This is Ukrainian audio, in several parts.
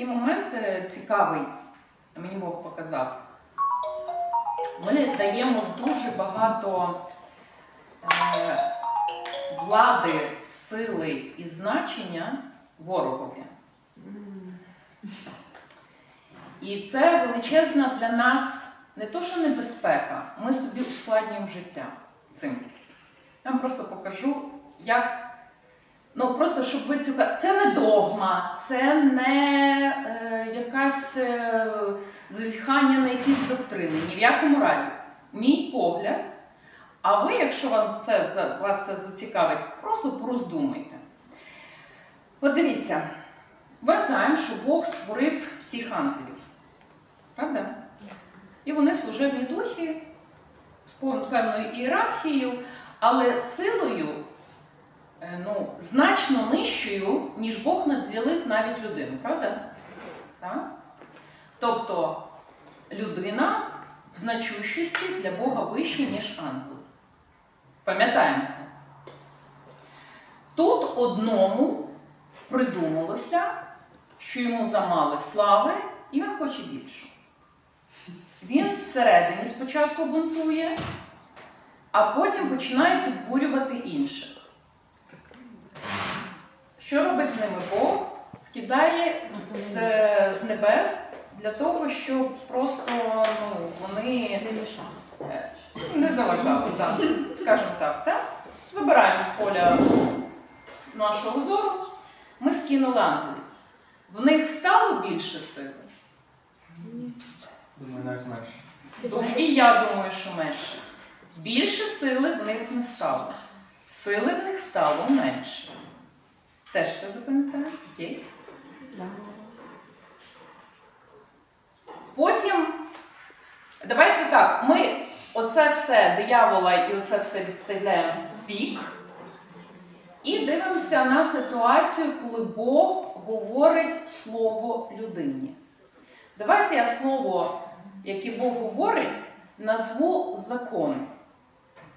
такий момент е, цікавий, мені Бог показав. Ми даємо дуже багато е, влади, сили і значення ворогові. І це величезна для нас не то, що небезпека, ми собі ускладнюємо життя цим. Я вам просто покажу, як. Ну, просто щоб ви цю. Це не догма, це не е, якась е, зазіхання на якісь доктрини. Ні в якому разі. Мій погляд. А ви, якщо вам це, вас це зацікавить, просто пороздумайте. От дивіться, ми знаємо, що Бог створив всіх ангелів. Правда? І вони служебні духи з певною ієрархією, але силою ну, значно нижчою, ніж Бог наділив навіть людину, правда? Так? Тобто людина в значущості для Бога вища, ніж ангел. Пам'ятаємо це. Тут одному придумалося, що йому замали слави, і він хоче більше. Він всередині спочатку бунтує, а потім починає підбурювати інших. Що робить з ними Бог? Скидає з, з небес для того, щоб просто ну, вони Не е, не заважали, так, скажімо так, так? Забираємо з поля нашого зору, ми скинули ангелів. В них стало більше сили. Думаю, навіть менше. І я думаю, що менше. Більше сили в них не стало. Сили в них стало менше. Теж це запам'ятаєте? Окей? Да. Потім, давайте так, ми оце все диявола і оце все відставляємо в бік. І дивимося на ситуацію, коли Бог говорить слово людині. Давайте я слово, яке Бог говорить, назву закон.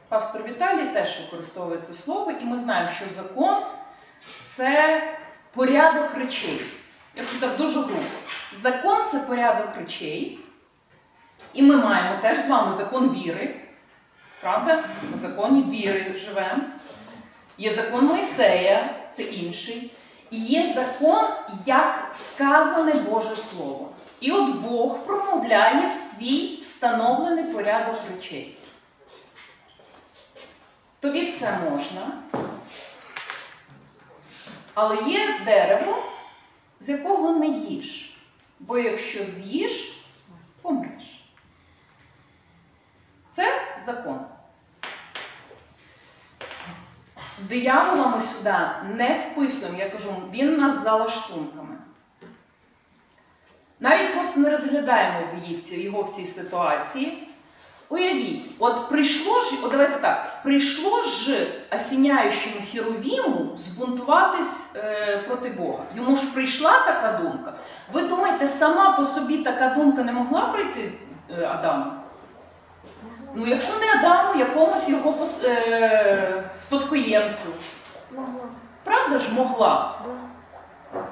Пастор Віталій теж використовує це слово, і ми знаємо, що закон це порядок речей. Якщо так дуже грубо. Закон це порядок речей. І ми маємо теж з вами закон віри. Правда? У законі віри живемо. Є закон Мойсея, це інший. І є закон, як сказане Боже Слово. І от Бог промовляє свій встановлений порядок речей. Тобі все можна. Але є дерево, з якого не їж. Бо якщо з'їш, помреш. Це закон. Диявола ми сюди не вписуємо, я кажу, він нас за лаштунками. Навіть просто не розглядаємо його в цій ситуації. Уявіть, от прийшло ж, от давайте так, прийшло ж осіняючому Херовіму збунтуватись е, проти Бога. Йому ж прийшла така думка. Ви думаєте, сама по собі така думка не могла прийти е, Адаму? Ну, якщо не Адаму, якомусь його пос- е, спадкоємцю. Могла. Правда ж могла?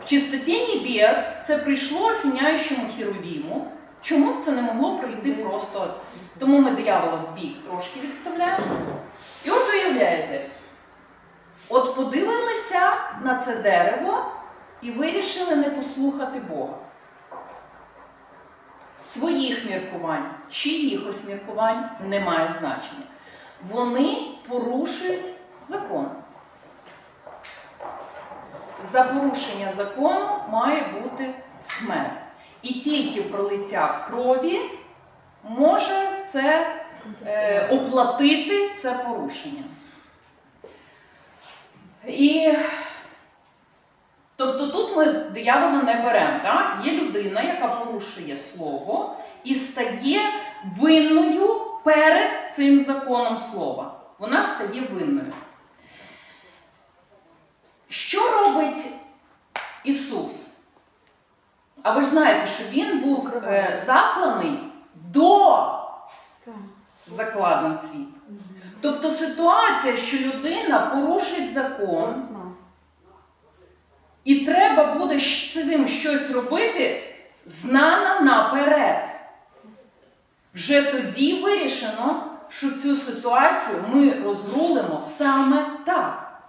В чистоті небес це прийшло осіняючому Херовіму. Чому б це не могло прийти просто? Тому ми диявола в бік трошки відставляємо. І от уявляєте, от подивилися на це дерево і вирішили не послухати Бога. Своїх міркувань, чиїхось міркувань немає значення. Вони порушують закон. За порушення закону має бути смерть. І тільки пролиття крові може це е, оплатити це порушення. І тобто тут ми диявола не беремо. Так? Є людина, яка порушує слово і стає винною перед цим законом слова. Вона стає винною. Що робить Ісус? А ви ж знаєте, що Він був е, закланий до закладен світ. Тобто ситуація, що людина порушить закон. І треба буде з цим щось робити, знана наперед. Вже тоді вирішено, що цю ситуацію ми розрулимо саме так.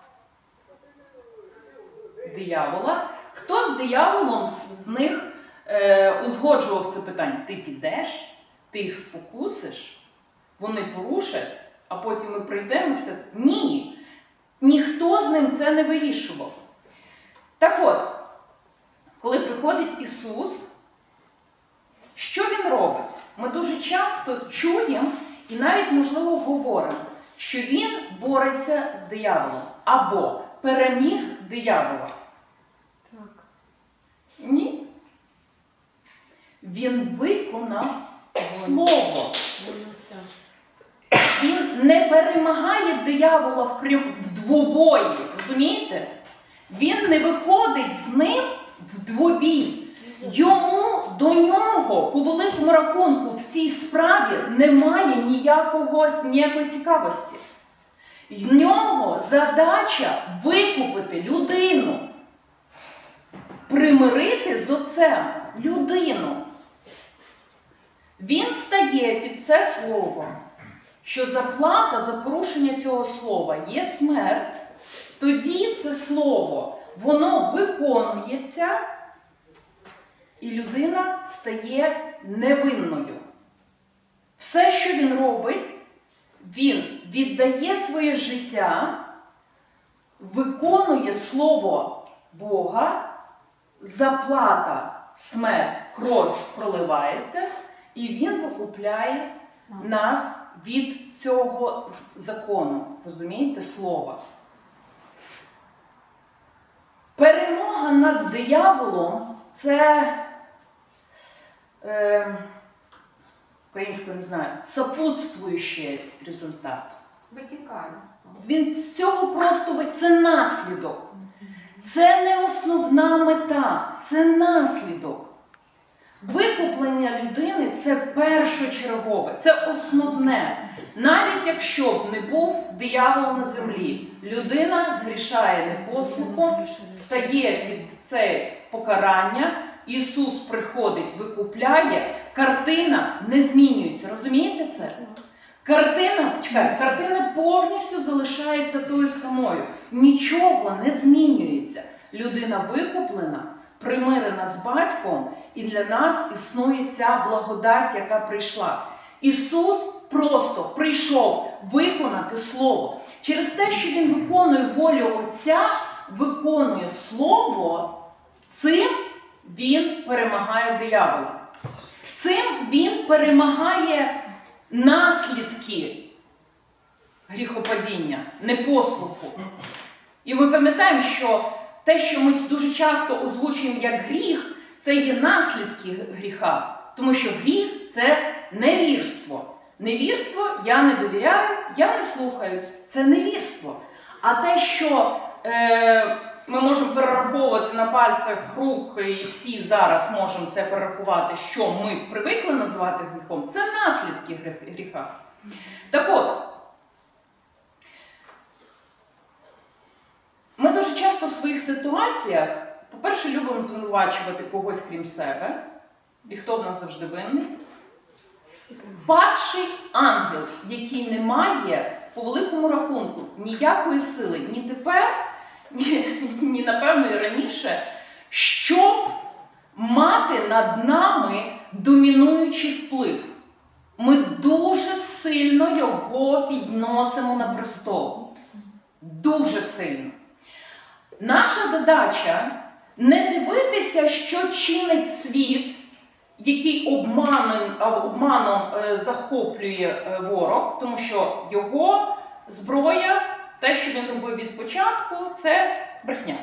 Диявола. Хто з дияволом з них е, узгоджував це питання? Ти підеш, ти їх спокусиш, вони порушать, а потім ми прийдемо і все це. Ні. Ніхто з ним це не вирішував. Так от, коли приходить Ісус, що Він робить? Ми дуже часто чуємо і навіть, можливо, говоримо, що Він бореться з дияволом або переміг диявола. Так. Ні. Він виконав слово. Він не перемагає диявола в, прям- в двобої. Розумієте? Він не виходить з ним в двобій. Йому до нього, по великому рахунку, в цій справі немає ніякого, ніякої цікавості. В нього задача викупити людину, примирити з отцем людину. Він стає під це слово, що заплата за порушення цього слова є смерть, тоді це слово воно виконується, і людина стає невинною. Все, що він робить, він віддає своє життя, виконує слово Бога, заплата, смерть, кров проливається, і він викупляє нас від цього закону. Розумієте слова? Перемога над дияволом це е, українською не знаю, сопутствуючий результат. Витікає. Він з цього просто це наслідок. Це не основна мета, це наслідок. Викуплення людини це першочергове, це основне. Навіть якщо б не був диявол на землі, людина згрішає непослухом, стає під це покарання, Ісус приходить, викупляє, картина не змінюється. Розумієте це? Картина, чекай, картина повністю залишається тою самою. Нічого не змінюється. Людина викуплена, примирена з батьком, і для нас існує ця благодать, яка прийшла. Ісус просто прийшов виконати Слово. Через те, що Він виконує волю Отця, виконує Слово, цим Він перемагає диявола. Цим він перемагає наслідки гріхопадіння, непослуху. І ми пам'ятаємо, що те, що ми дуже часто озвучуємо як гріх, це є наслідки гріха. Тому що гріх це невірство. Невірство я не довіряю, я не слухаюсь. Це невірство. А те, що е, ми можемо перераховувати на пальцях рук, і всі зараз можемо це перерахувати, що ми привикли називати гріхом, це наслідки гріха. Так от, ми дуже часто в своїх ситуаціях, по-перше, любимо звинувачувати когось крім себе, і хто в нас завжди винний. Падший ангел, який не має по великому рахунку ніякої сили ні тепер, ні, ні напевно і раніше, щоб мати над нами домінуючий вплив. Ми дуже сильно його підносимо на престол. Дуже сильно. Наша задача не дивитися, що чинить світ, який обманом, обманом е, захоплює е, ворог, тому що його зброя, те, що він робив від початку, це брехня.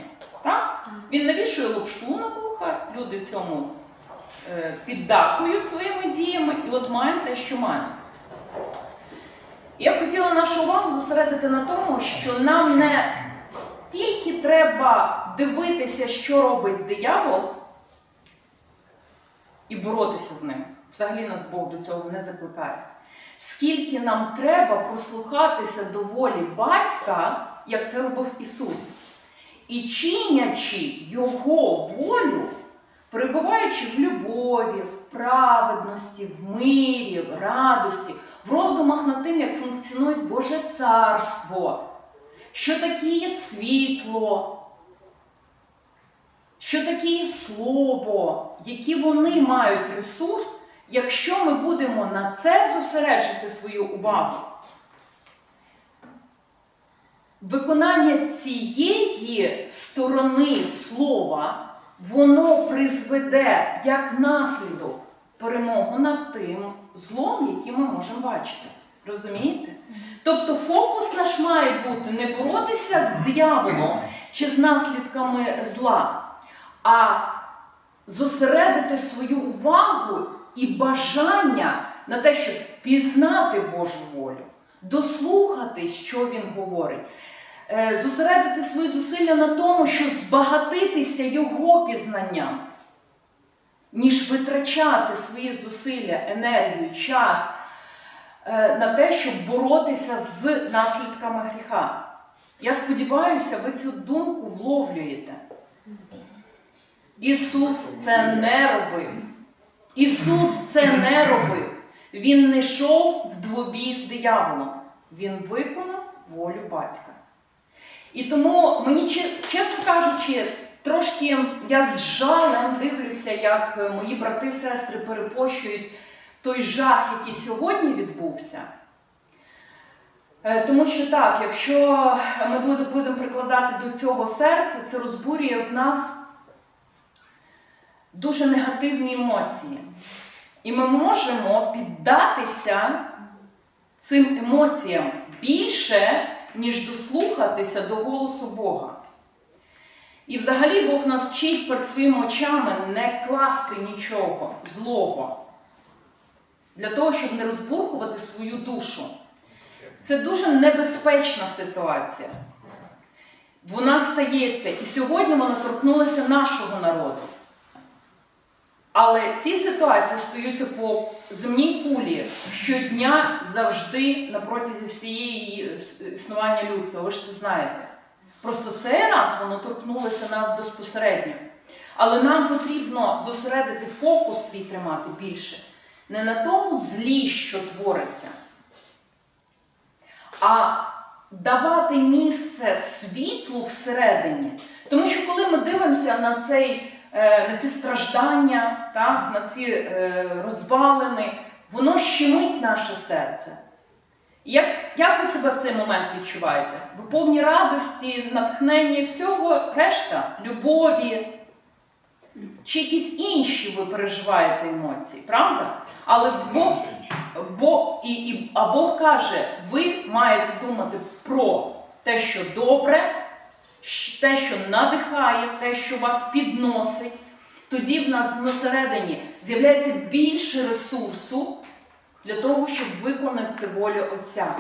Так? Він навішує лапшу на вуха, люди цьому е, піддакують своїми діями, і от маємо те, що маємо. Я б хотіла нашу увагу зосередити на тому, що нам не стільки треба дивитися, що робить диявол, і боротися з ним. Взагалі нас Бог до цього не закликає. Скільки нам треба прослухатися до волі батька, як це робив Ісус. і чинячи Його волю, перебуваючи в любові, в праведності, в мирі, в радості, в роздумах над тим, як функціонує Боже Царство, що таке є світло, що таке слово, які вони мають ресурс, якщо ми будемо на це зосереджити свою увагу. Виконання цієї сторони слова, воно призведе як наслідок перемогу над тим злом, який ми можемо бачити. Розумієте? Тобто фокус наш має бути не боротися з дияволом чи з наслідками зла, а зосередити свою увагу і бажання на те, щоб пізнати Божу волю, дослухатись, що він говорить, е, зосередити свої зусилля на тому, що збагатитися його пізнанням, ніж витрачати свої зусилля, енергію, час на те, щоб боротися з наслідками гріха. Я сподіваюся, ви цю думку вловлюєте. Ісус це не робив. Ісус це не робив. Він не йшов в двобій з дияволом. Він виконав волю батька. І тому мені, чесно кажучи, трошки я з жалем дивлюся, як е, мої брати і сестри перепощують той жах, який сьогодні відбувся. Е, Тому що так, якщо ми будемо прикладати до цього серце, це розбурює в нас дуже негативні емоції. І ми можемо піддатися цим емоціям більше, ніж дослухатися до голосу Бога. І взагалі Бог нас вчить перед своїми очами не класти нічого злого для того, щоб не розбурхувати свою душу. Це дуже небезпечна ситуація. Вона стається, і сьогодні вона торкнулася нашого народу. Але ці ситуації стаються по земній кулі щодня завжди на протязі всієї існування людства. Ви ж це знаєте. Просто цей раз воно торкнулося нас безпосередньо. Але нам потрібно зосередити фокус свій тримати більше не на тому злі, що твориться, а давати місце світлу всередині. Тому що коли ми дивимося на цей е, на ці страждання, так, на ці е, розвалини, воно щемить наше серце. Як, як ви себе в цей момент відчуваєте? Ви повні радості, натхнення всього, решта, любові, чи якісь інші ви переживаєте емоції, правда? Але Бог, Бог, і, і, а Бог каже, ви маєте думати про те, що добре, те, що надихає, те, що вас підносить. Тоді в нас всередині з'являється більше ресурсу для того, щоб виконати волю Отця.